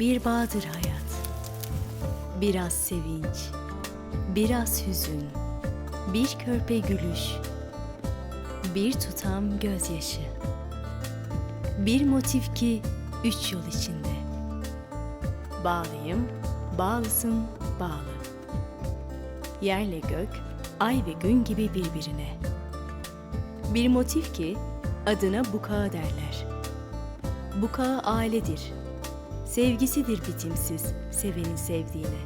bir bağdır hayat. Biraz sevinç, biraz hüzün, bir körpe gülüş, bir tutam gözyaşı. Bir motif ki üç yol içinde. Bağlıyım, bağlısın, bağlı. Yerle gök, ay ve gün gibi birbirine. Bir motif ki adına buka derler. Buka ailedir. Sevgisidir bitimsiz sevenin sevdiğine.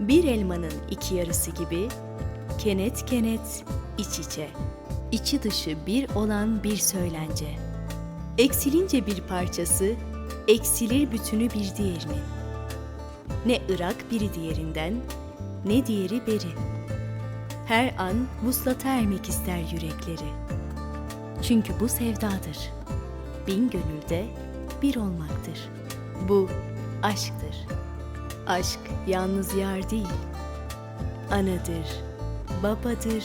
Bir elmanın iki yarısı gibi kenet kenet iç içe. içi dışı bir olan bir söylence. Eksilince bir parçası, eksilir bütünü bir diğerinin. Ne Irak biri diğerinden, ne diğeri beri. Her an vuslata ermek ister yürekleri. Çünkü bu sevdadır. Bin gönülde bir olmaktır. Bu aşktır. Aşk yalnız yar değil. Anadır, babadır,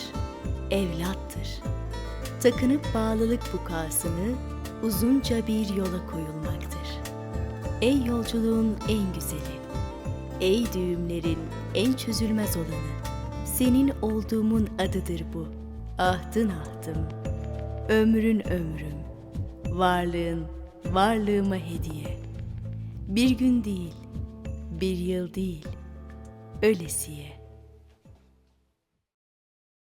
evlattır. Takınıp bağlılık bukasını uzunca bir yola koyulmaktır. Ey yolculuğun en güzeli, ey düğümlerin en çözülmez olanı, senin olduğumun adıdır bu. Ahdın ahdım, ömrün ömrüm, varlığın varlığıma hediye. Bir gün değil, bir yıl değil, ölesiye.